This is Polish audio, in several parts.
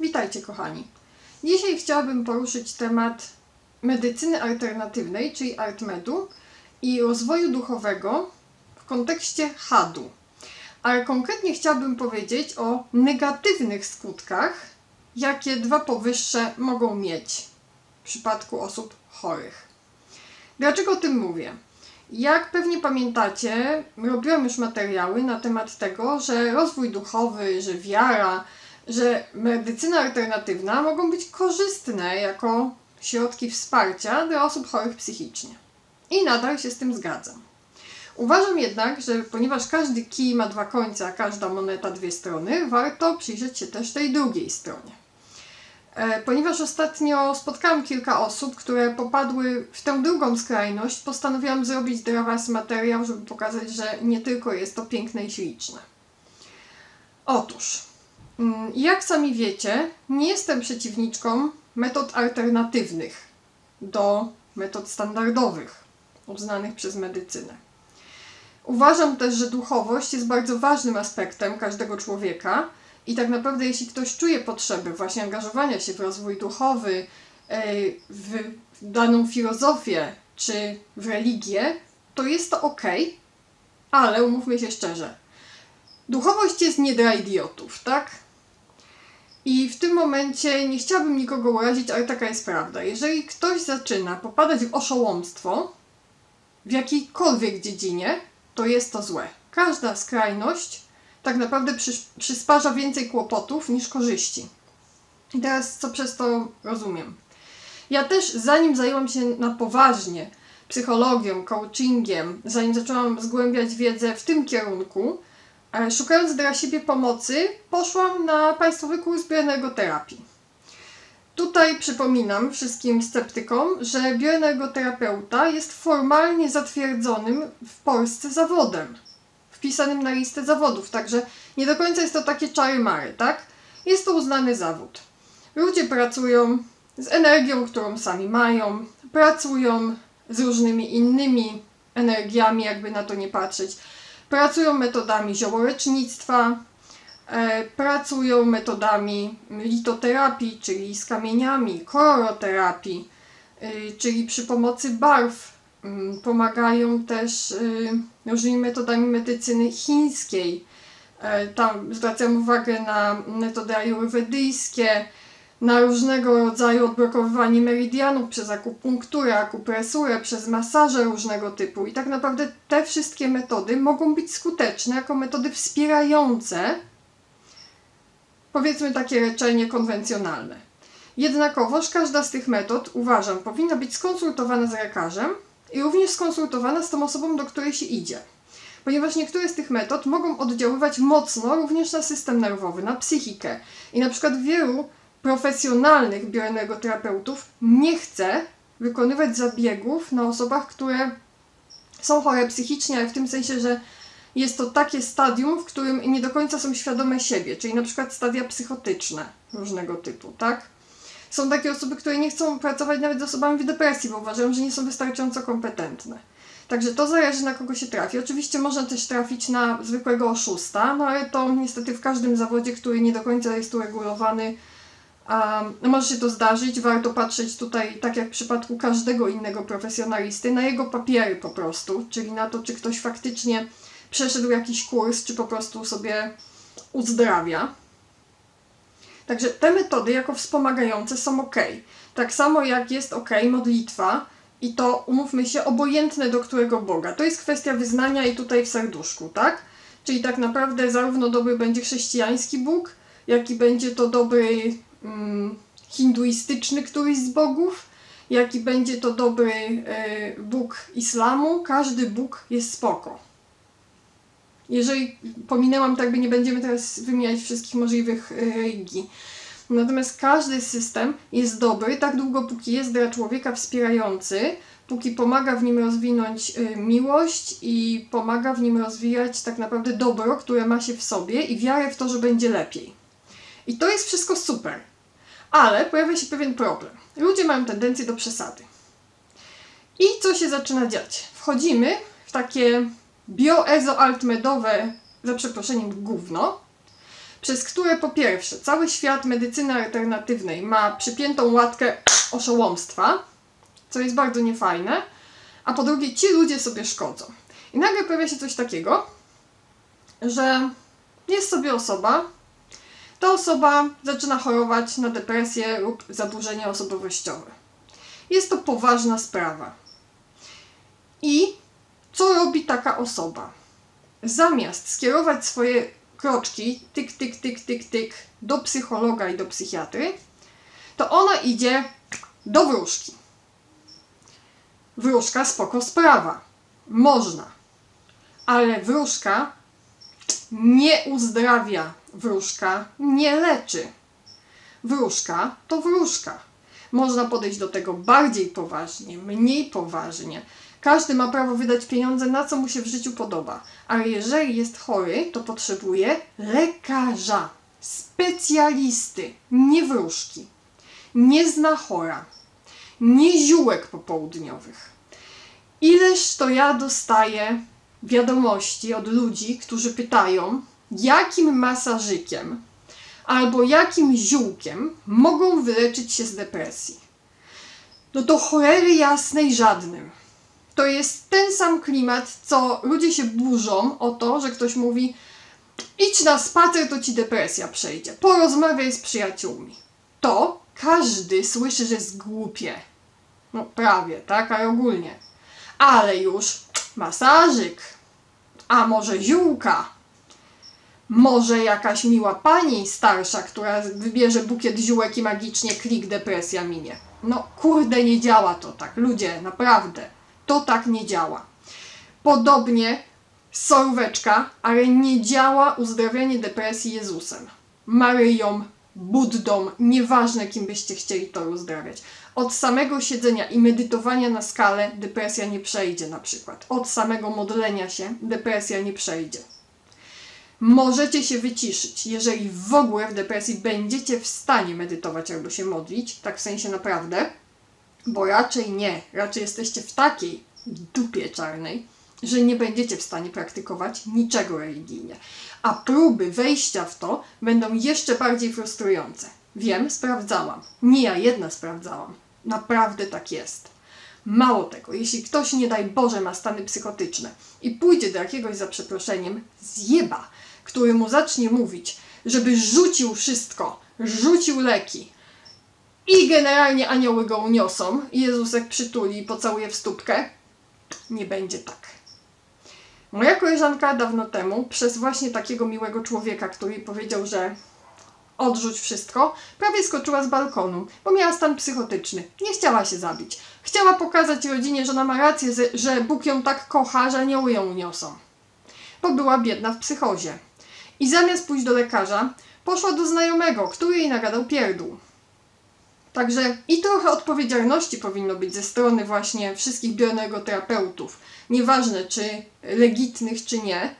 Witajcie kochani. Dzisiaj chciałabym poruszyć temat medycyny alternatywnej, czyli ArtMedu i rozwoju duchowego w kontekście HADu. Ale konkretnie chciałabym powiedzieć o negatywnych skutkach, jakie dwa powyższe mogą mieć w przypadku osób chorych. Dlaczego o tym mówię? Jak pewnie pamiętacie, robiłam już materiały na temat tego, że rozwój duchowy, że wiara, że medycyna alternatywna mogą być korzystne jako środki wsparcia dla osób chorych psychicznie. I nadal się z tym zgadzam. Uważam jednak, że ponieważ każdy kij ma dwa końce, a każda moneta dwie strony, warto przyjrzeć się też tej drugiej stronie. E, Ponieważ ostatnio spotkałam kilka osób, które popadły w tę drugą skrajność, postanowiłam zrobić dla Was materiał, żeby pokazać, że nie tylko jest to piękne i śliczne. Otóż, jak sami wiecie, nie jestem przeciwniczką metod alternatywnych do metod standardowych, uznanych przez medycynę. Uważam też, że duchowość jest bardzo ważnym aspektem każdego człowieka i tak naprawdę, jeśli ktoś czuje potrzeby właśnie angażowania się w rozwój duchowy, e, w daną filozofię czy w religię, to jest to ok, ale umówmy się szczerze. Duchowość jest nie dla idiotów, tak? I w tym momencie nie chciałabym nikogo urazić, ale taka jest prawda. Jeżeli ktoś zaczyna popadać w oszołomstwo w jakiejkolwiek dziedzinie, to jest to złe. Każda skrajność tak naprawdę przysparza więcej kłopotów niż korzyści. I teraz co przez to rozumiem? Ja też, zanim zajęłam się na poważnie psychologią, coachingiem, zanim zaczęłam zgłębiać wiedzę w tym kierunku, szukając dla siebie pomocy, poszłam na państwowy kurs bioenergoterapii. Tutaj przypominam wszystkim sceptykom, że bioenergoterapeuta jest formalnie zatwierdzonym w Polsce zawodem, wpisanym na listę zawodów, także nie do końca jest to takie czary-mary, tak? Jest to uznany zawód. Ludzie pracują z energią, którą sami mają, pracują z różnymi innymi energiami, jakby na to nie patrzeć. Pracują metodami ziołolecznictwa, e, pracują metodami litoterapii, czyli z kamieniami, koloroterapii, y, czyli przy pomocy barw. Mm, Pomagają też y, różnymi metodami medycyny chińskiej. E, Tam zwracam uwagę na metody ajurwedyjskie, na różnego rodzaju odblokowywanie meridianów przez akupunkturę, akupresurę, przez masaże różnego typu. I tak naprawdę te wszystkie metody mogą być skuteczne jako metody wspierające, powiedzmy takie leczenie konwencjonalne. Jednakowoż każda z tych metod, uważam, powinna być skonsultowana z lekarzem i również skonsultowana z tą osobą, do której się idzie. Ponieważ niektóre z tych metod mogą oddziaływać mocno również na system nerwowy, na psychikę. I na przykład wielu profesjonalnych bioenergoterapeutów nie chce wykonywać zabiegów na osobach, które są chore psychicznie, ale w tym sensie, że jest to takie stadium, w którym nie do końca są świadome siebie, czyli na przykład stadia psychotyczne różnego typu, tak? Są takie osoby, które nie chcą pracować nawet z osobami w depresji, bo uważają, że nie są wystarczająco kompetentne. Także to zależy na kogo się trafi. Oczywiście można też trafić na zwykłego oszusta, no ale to niestety w każdym zawodzie, który nie do końca jest uregulowany, um, może się to zdarzyć. Warto patrzeć tutaj, tak jak w przypadku każdego innego profesjonalisty, na jego papiery po prostu, czyli na to, czy ktoś faktycznie przeszedł jakiś kurs, czy po prostu sobie uzdrawia. Także te metody jako wspomagające są ok. Tak samo jak jest ok modlitwa i to, umówmy się, obojętne do którego Boga. To jest kwestia wyznania i tutaj w serduszku, tak? Czyli tak naprawdę zarówno dobry będzie chrześcijański Bóg, jak i będzie to dobry mm, hinduistyczny któryś z bogów, jak i będzie to dobry e, Bóg islamu. Każdy Bóg jest spoko. Jeżeli pominęłam, tak by nie będziemy teraz wymieniać wszystkich możliwych e, religii. Natomiast każdy system jest dobry tak długo, póki jest dla człowieka wspierający, póki pomaga w nim rozwinąć y, miłość i pomaga w nim rozwijać tak naprawdę dobro, które ma się w sobie i wiarę w to, że będzie lepiej. I to jest wszystko super. Ale pojawia się pewien problem. Ludzie mają tendencję do przesady. I co się zaczyna dziać? Wchodzimy w takie bioezoaltmedowe, za przeproszeniem, gówno, przez które po pierwsze cały świat medycyny alternatywnej ma przypiętą łatkę oszołomstwa, co jest bardzo niefajne, a po drugie ci ludzie sobie szkodzą. I nagle pojawia się coś takiego, że jest sobie osoba, ta osoba zaczyna chorować na depresję lub zaburzenia osobowościowe. Jest to poważna sprawa. I co robi taka osoba? Zamiast skierować swoje kroczki, tyk, tyk, tyk, tyk, tyk, do psychologa i do psychiatry, to ona idzie do wróżki. Wróżka spoko sprawa. Można. Ale wróżka nie uzdrawia. Wróżka nie leczy. Wróżka to wróżka. Można podejść do tego bardziej poważnie, mniej poważnie. Każdy ma prawo wydać pieniądze na co mu się w życiu podoba, ale jeżeli jest chory, to potrzebuje lekarza, specjalisty, nie wróżki, nie znachora, nie ziółek popołudniowych. Ileż to ja dostaję wiadomości od ludzi, którzy pytają, jakim masażykiem albo jakim ziółkiem mogą wyleczyć się z depresji. No to cholery jasnej żadnym. To jest ten sam klimat, co ludzie się burzą o to, że ktoś mówi idź na spacer, to ci depresja przejdzie. Porozmawiaj z przyjaciółmi. To każdy słyszy, że jest głupie. No prawie, tak, ale ogólnie. Ale już masażyk, a może ziółka, może jakaś miła pani starsza, która wybierze bukiet ziółek i magicznie klik depresja minie. No kurde, nie działa to tak. Ludzie, naprawdę. To tak nie działa. Podobnie soróweczka, ale nie działa uzdrawianie depresji Jezusem. Maryją, Buddą, nieważne kim byście chcieli to uzdrawiać. Od samego siedzenia i medytowania na skalę depresja nie przejdzie na przykład. Od samego modlenia się depresja nie przejdzie. Możecie się wyciszyć, jeżeli w ogóle w depresji będziecie w stanie medytować albo się modlić, tak w sensie naprawdę, bo raczej nie. Raczej jesteście w takiej dupie czarnej, że nie będziecie w stanie praktykować niczego religijnie. A próby wejścia w to będą jeszcze bardziej frustrujące. Wiem, sprawdzałam. Nie ja jedna sprawdzałam. Naprawdę tak jest. Mało tego, jeśli ktoś, nie daj Boże, ma stany psychotyczne i pójdzie do jakiegoś za przeproszeniem zjeba, który mu zacznie mówić, żeby rzucił wszystko, rzucił leki i generalnie anioły go uniosą i Jezusek przytuli i pocałuje w stópkę, nie będzie tak. Moja koleżanka dawno temu, przez właśnie takiego miłego człowieka, który powiedział, że odrzuć wszystko, prawie skoczyła z balkonu, bo miała stan psychotyczny. Nie chciała się zabić. Chciała pokazać rodzinie, że ona ma rację, że Bóg ją tak kocha, że anioły ją uniosą. Bo była biedna w psychozie. I zamiast pójść do lekarza, poszła do znajomego, który jej nagadał pierdół. Także i trochę odpowiedzialności powinno być ze strony właśnie wszystkich bioenergoterapeutów, nieważne czy legitnych, czy nie,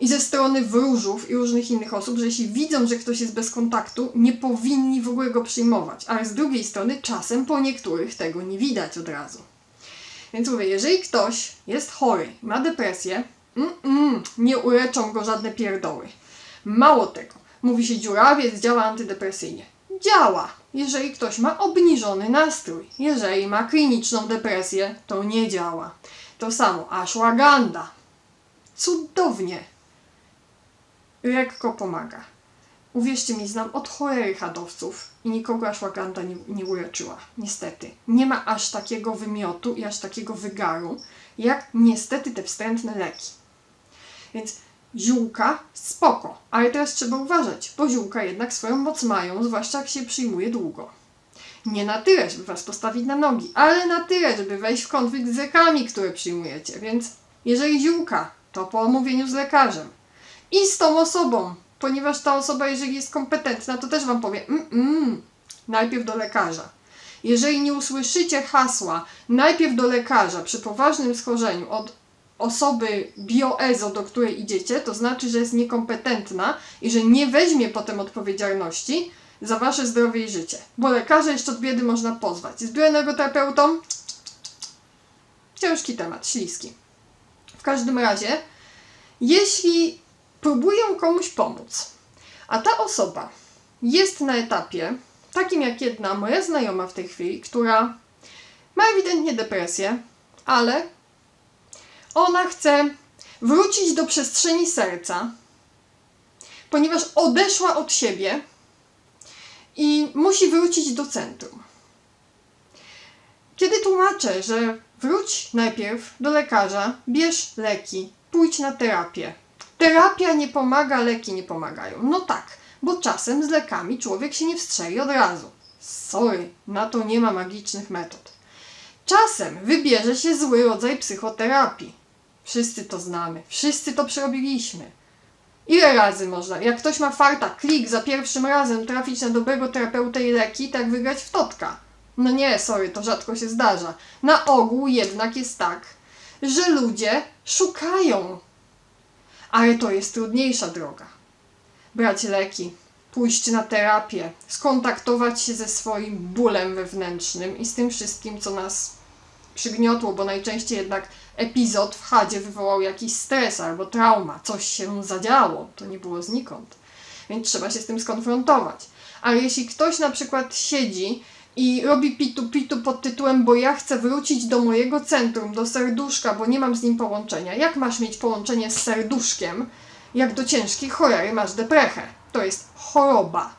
i ze strony wróżów i różnych innych osób, że jeśli widzą, że ktoś jest bez kontaktu, nie powinni w ogóle go przyjmować. Ale z drugiej strony czasem po niektórych tego nie widać od razu. Więc mówię, jeżeli ktoś jest chory, ma depresję, mm, mm, nie uleczą go żadne pierdoły. Mało tego, mówi się dziurawiec działa antydepresyjnie. Działa, jeżeli ktoś ma obniżony nastrój. Jeżeli ma kliniczną depresję, to nie działa. To samo ashwagandha. Cudownie. Lekko pomaga. Uwierzcie mi, znam od cholery hadowców i nikogo ashwagandha nie, nie uleczyła. Niestety. Nie ma aż takiego wymiotu i aż takiego wygaru, jak niestety te wstrętne leki. Więc ziółka spoko, ale teraz trzeba uważać, bo ziółka jednak swoją moc mają, zwłaszcza jak się je przyjmuje długo. Nie na tyle, żeby was postawić na nogi, ale na tyle, żeby wejść w konflikt z lekami, które przyjmujecie. Więc jeżeli ziółka, to po omówieniu z lekarzem i z tą osobą, ponieważ ta osoba, jeżeli jest kompetentna, to też wam powie, mm, mm, najpierw do lekarza. Jeżeli nie usłyszycie hasła najpierw do lekarza przy poważnym schorzeniu od osoby bioezo, do której idziecie, to znaczy, że jest niekompetentna i że nie weźmie potem odpowiedzialności za wasze zdrowie i życie. Bo lekarza jeszcze od biedy można pozwać. Z bioenergoterapeutą ciężki temat, śliski. W każdym razie, jeśli próbuję komuś pomóc, A ta osoba jest na etapie takim jak jedna moja znajoma w tej chwili, która ma ewidentnie depresję, ale ona chce wrócić do przestrzeni serca, ponieważ odeszła od siebie i musi wrócić do centrum. Kiedy tłumaczę, że wróć najpierw do lekarza, bierz leki, pójdź na terapię. Terapia nie pomaga, leki nie pomagają. No tak, bo czasem z lekami człowiek się nie wstrzeli od razu. Sorry, na to nie ma magicznych metod. Czasem wybierze się zły rodzaj psychoterapii. Wszyscy to znamy, wszyscy to przerobiliśmy. Ile razy można? Jak ktoś ma farta, klik za pierwszym razem trafić na dobrego terapeutę i leki, tak wygrać w totka. No nie, sorry, to rzadko się zdarza. Na ogół jednak jest tak, że ludzie szukają. Ale to jest trudniejsza droga. Brać leki, pójść na terapię, skontaktować się ze swoim bólem wewnętrznym i z tym wszystkim, co nas przygniotło, bo najczęściej jednak epizod w chadzie wywołał jakiś stres albo trauma, coś się zadziało, to nie było znikąd. Więc trzeba się z tym skonfrontować. Ale jeśli ktoś na przykład siedzi i robi pitu pitu pod tytułem, bo ja chcę wrócić do mojego centrum, do serduszka, bo nie mam z nim połączenia. Jak masz mieć połączenie z serduszkiem, jak do ciężkiej cholery masz deprechę? To jest choroba.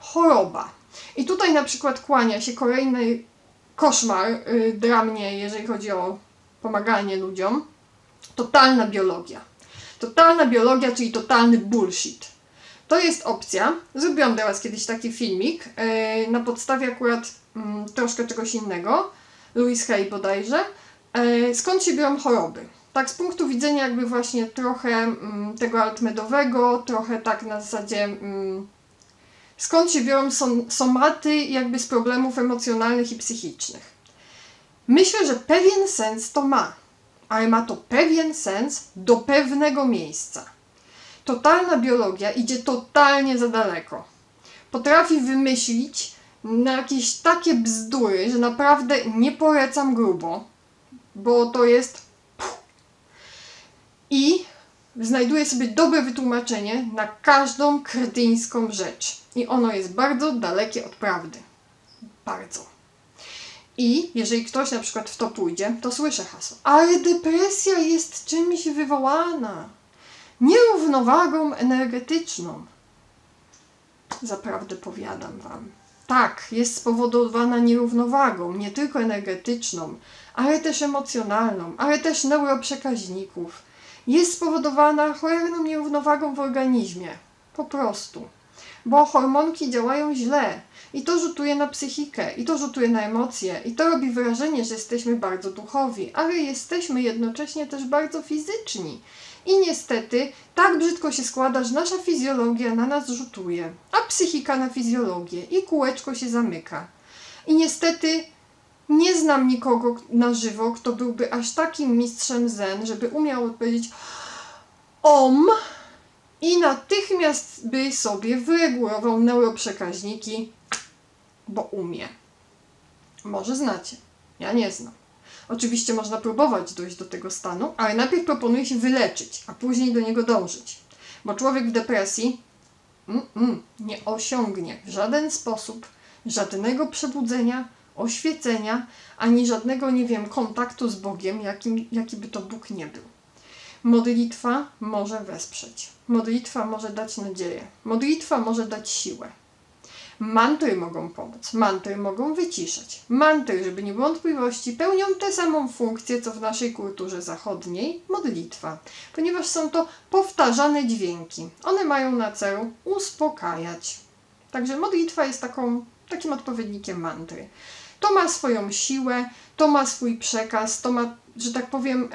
Choroba. I tutaj na przykład kłania się kolejny koszmar y, dla mnie, jeżeli chodzi o pomaganie ludziom. Totalna biologia. Totalna biologia, czyli totalny bullshit. To jest opcja. Zrobiłam teraz kiedyś taki filmik yy, na podstawie akurat mm, troszkę czegoś innego. Louis Hay bodajże. Yy, skąd się biorą choroby? Tak z punktu widzenia jakby właśnie trochę mm, tego altmedowego, trochę tak na zasadzie mm, skąd się biorą som, somaty jakby z problemów emocjonalnych i psychicznych. Myślę, że pewien sens to ma, ale ma to pewien sens do pewnego miejsca. Totalna biologia idzie totalnie za daleko. Potrafi wymyślić na jakieś takie bzdury, że naprawdę nie polecam grubo, bo to jest. I znajduje sobie dobre wytłumaczenie na każdą kretyńską rzecz. I ono jest bardzo dalekie od prawdy. Bardzo. I jeżeli ktoś na przykład w to pójdzie, to słyszę hasło. Ale depresja jest czymś wywołana. Nierównowagą energetyczną. Zaprawdę powiadam wam. Tak, jest spowodowana nierównowagą, nie tylko energetyczną, ale też emocjonalną, ale też neuroprzekaźników. Jest spowodowana cholerną nierównowagą w organizmie. Po prostu. Bo hormonki działają źle i to rzutuje na psychikę, i to rzutuje na emocje, i to robi wrażenie, że jesteśmy bardzo duchowi, ale jesteśmy jednocześnie też bardzo fizyczni. I niestety tak brzydko się składa, że nasza fizjologia na nas rzutuje, a psychika na fizjologię i kółeczko się zamyka. I niestety nie znam nikogo na żywo, kto byłby aż takim mistrzem zen, żeby umiał odpowiedzieć OM i natychmiast by sobie wyregulował neuroprzekaźniki, bo umie. Może znacie. Ja nie znam. Oczywiście można próbować dojść do tego stanu, ale najpierw proponuje się wyleczyć, a później do niego dążyć. Bo człowiek w depresji mm, mm, nie osiągnie w żaden sposób żadnego przebudzenia, oświecenia, ani żadnego, nie wiem, kontaktu z Bogiem, jakim, jaki by to Bóg nie był. Modlitwa może wesprzeć. Modlitwa może dać nadzieję. Modlitwa może dać siłę. Mantry mogą pomóc, mantry mogą wyciszać. Mantry, żeby nie było wątpliwości, pełnią tę samą funkcję, co w naszej kulturze zachodniej modlitwa, ponieważ są to powtarzane dźwięki. One mają na celu uspokajać. Także modlitwa jest taką, takim odpowiednikiem mantry. To ma swoją siłę, to ma swój przekaz, to ma, że tak powiem,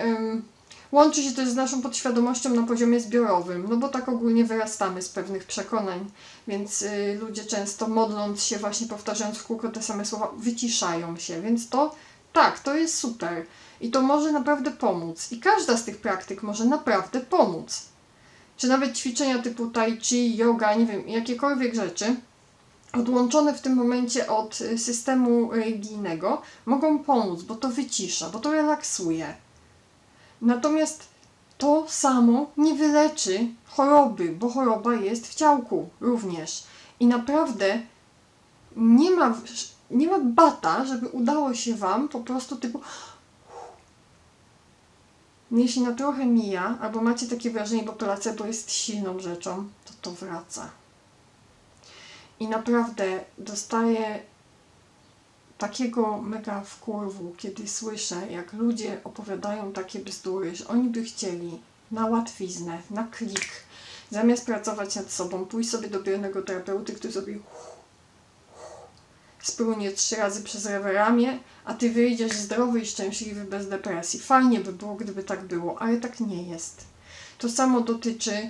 łączy się też z naszą podświadomością na poziomie zbiorowym, no bo tak ogólnie wyrastamy z pewnych przekonań, więc y, ludzie często modląc się, właśnie powtarzając w kółko te same słowa, wyciszają się, więc to tak, to jest super i to może naprawdę pomóc i każda z tych praktyk może naprawdę pomóc. Czy nawet ćwiczenia typu tai chi, yoga, nie wiem, jakiekolwiek rzeczy, odłączone w tym momencie od y, systemu religijnego, mogą pomóc, bo to wycisza, bo to relaksuje. Natomiast to samo nie wyleczy choroby, bo choroba jest w ciałku również. I naprawdę nie ma, nie ma bata, żeby udało się Wam po prostu typu jeśli na trochę mija, albo macie takie wrażenie, bo placebo jest silną rzeczą, to to wraca. I naprawdę dostaję takiego mega wkurwu, kiedy słyszę, jak ludzie opowiadają takie bzdury, że oni by chcieli na łatwiznę, na klik, zamiast pracować nad sobą, pójść sobie do biurnego terapeuty, który sobie spłynie trzy razy przez ramię, a ty wyjdziesz zdrowy i szczęśliwy bez depresji. Fajnie by było, gdyby tak było, ale tak nie jest. To samo dotyczy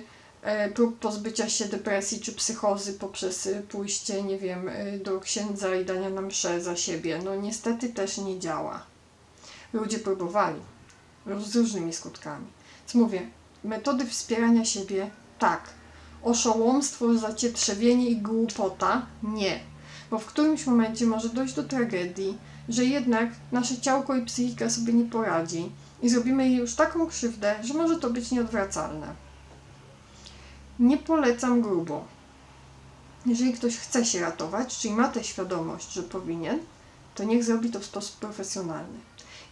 prób pozbycia się depresji czy psychozy poprzez e, pójście, nie wiem, e, do księdza i dania nam mszę za siebie. No niestety też nie działa. Ludzie próbowali z różnymi skutkami. Więc mówię, metody wspierania siebie tak. Oszołomstwo, zacietrzewienie i głupota nie. Bo w którymś momencie może dojść do tragedii, że jednak nasze ciałko i psychika sobie nie poradzi i zrobimy jej już taką krzywdę, że może to być nieodwracalne. Nie polecam grubo. Jeżeli ktoś chce się ratować, czyli ma tę świadomość, że powinien, to niech zrobi to w sposób profesjonalny.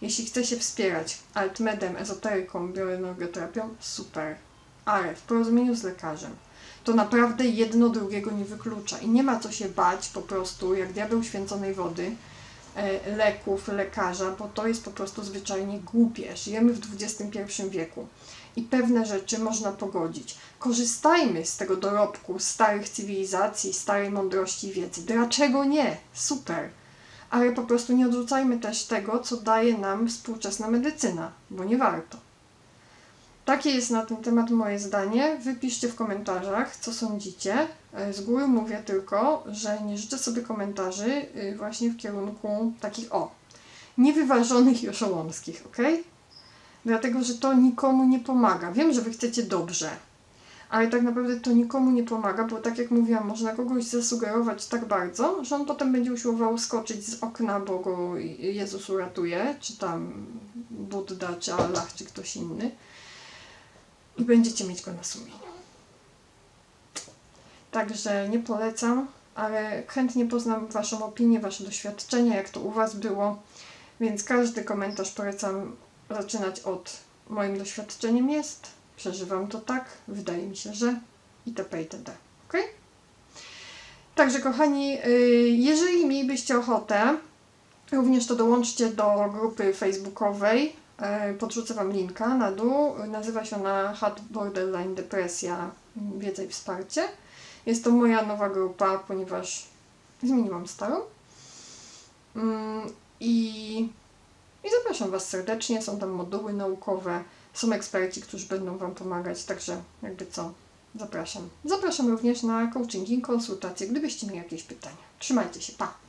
Jeśli chce się wspierać altmedem, ezoteryką, bioenergoterapią, super. Ale w porozumieniu z lekarzem. To naprawdę jedno drugiego nie wyklucza i nie ma co się bać po prostu, jak diabeł święconej wody, leków, lekarza, bo to jest po prostu zwyczajnie głupie. Żyjemy w XXI wieku i pewne rzeczy można pogodzić. Korzystajmy z tego dorobku starych cywilizacji, starej mądrości i wiedzy. Dlaczego nie? Super. Ale po prostu nie odrzucajmy też tego, co daje nam współczesna medycyna, bo nie warto. Takie jest na ten temat moje zdanie. Wypiszcie w komentarzach, co sądzicie. E, Z góry mówię tylko, że nie życzę sobie komentarzy y, właśnie w kierunku takich o, niewyważonych i oszołomskich, ok? Dlatego, że to nikomu nie pomaga. Wiem, że wy chcecie dobrze, ale tak naprawdę to nikomu nie pomaga, bo tak jak mówiłam, można kogoś zasugerować tak bardzo, że on potem będzie usiłował skoczyć z okna, bo go Jezus uratuje, czy tam Buddha, czy Allah, czy ktoś inny i będziecie mieć go na sumieniu. Także nie polecam, ale chętnie poznam Waszą opinię, Wasze doświadczenia, jak to u Was było, więc każdy komentarz polecam zaczynać od moim doświadczeniem jest, przeżywam to tak, wydaje mi się, że itp. itd. Ok? Także kochani, y, jeżeli mielibyście ochotę, również to dołączcie do grupy facebookowej Podrzucę Wam linka na dół. Nazywa się ona Hot Borderline Depresja, Wiedza i Wsparcie. Jest to moja nowa grupa, ponieważ zmieniłam starą. Mm, I, I zapraszam Was serdecznie. Są tam moduły naukowe, są eksperci, którzy będą Wam pomagać, także jakby co, zapraszam. Zapraszam również na coachingi, konsultacje, gdybyście mieli jakieś pytania. Trzymajcie się, pa!